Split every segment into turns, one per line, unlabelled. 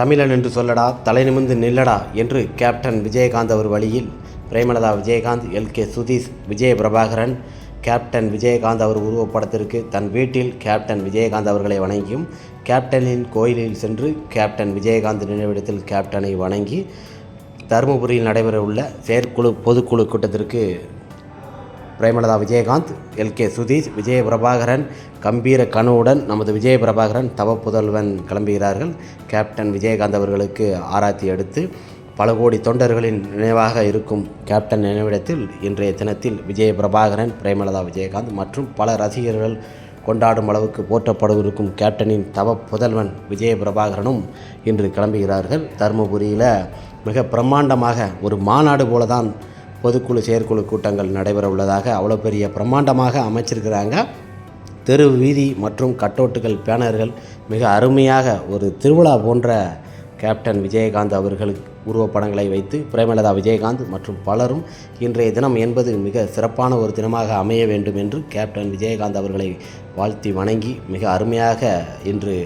தமிழன் என்று சொல்லடா தலை நிமிர்ந்து நில்லடா என்று கேப்டன் விஜயகாந்த் அவர் வழியில் Premalatha Vijayakanth L. K. Sudheesh Vijay Prabhakaran captain Vijayakanth அவர் உருவப்படத்திற்கு தன் வீட்டில் கேப்டன் விஜயகாந்த் அவர்களை வணங்கியும் கேப்டனின் கோயிலில் சென்று கேப்டன் விஜயகாந்த் நினைவிடத்தில் கேப்டனை வணங்கி தருமபுரியில் நடைபெறவுள்ள செயற்குழு பொதுக்குழு கூட்டத்திற்கு பிரேமலதா விஜயகாந்த் எல். கே. சுதீஷ் விஜய பிரபாகரன் கம்பீர கனுவுடன் நமது விஜய பிரபாகரன் தவ புதல்வன் கிளம்புகிறார்கள். கேப்டன் விஜயகாந்த் அவர்களுக்கு ஆராய்த்தி எடுத்து பல கோடி தொண்டர்களின் நினைவாக இருக்கும் கேப்டன் நினைவிடத்தில் இன்றைய தினத்தில் விஜய பிரபாகரன் பிரேமலதா விஜயகாந்த் மற்றும் பல ரசிகர்கள் கொண்டாடும் அளவுக்கு போற்றப்படவிருக்கும் கேப்டனின் தவ புதல்வன் விஜய பிரபாகரனும் இன்று கிளம்புகிறார்கள். தருமபுரியில் மிக பிரம்மாண்டமாக ஒரு மாநாடு போல தான் பொதுக்குழு செயற்குழு கூட்டங்கள் நடைபெற உள்ளதாக அவ்வளோ பெரிய பிரம்மாண்டமாக அமைச்சிருக்கிறாங்க. தெரு வீதி மற்றும் கட்டோட்டுகள் பேனர்கள் மிக அருமையாக ஒரு திருவிழா போன்ற கேப்டன் விஜயகாந்த் அவர்களுக்கு உருவப்படங்களை வைத்து பிரேமலதா விஜயகாந்த் மற்றும் பலரும் இன்றைய தினம் என்பது மிக சிறப்பான ஒரு தினமாக அமைய வேண்டும் என்று கேப்டன் விஜயகாந்த் அவர்களை வாழ்த்தி வணங்கி மிக அருமையாக இன்று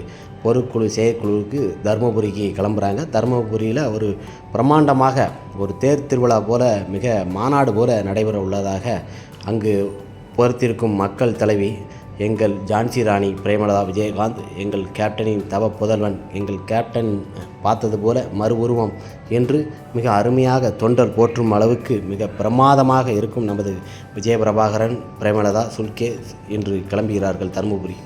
பொருட்குழு செயற்குழுவுக்கு தருமபுரிக்கு கிளம்புறாங்க. தருமபுரியில் ஒரு பிரம்மாண்டமாக ஒரு தேர் திருவிழா போல மிக மாநாடு போல நடைபெற உள்ளதாக அங்கு பொறுத்திருக்கும் மக்கள் தலைவி எங்கள் ஜான்சி ராணி பிரேமலதா விஜயகாந்த் எங்கள் கேப்டனின் தவ புதல்வன் எங்கள் கேப்டன் பார்த்தது போல மறு உருவம் என்று மிக அருமையாக தொண்டர் போற்றும் அளவுக்கு மிக பிரமாதமாக இருக்கும் நமது விஜயபிரபாகரன் பிரேமலதா சுல்கே என்று கிளம்புகிறார்கள் தருமபுரி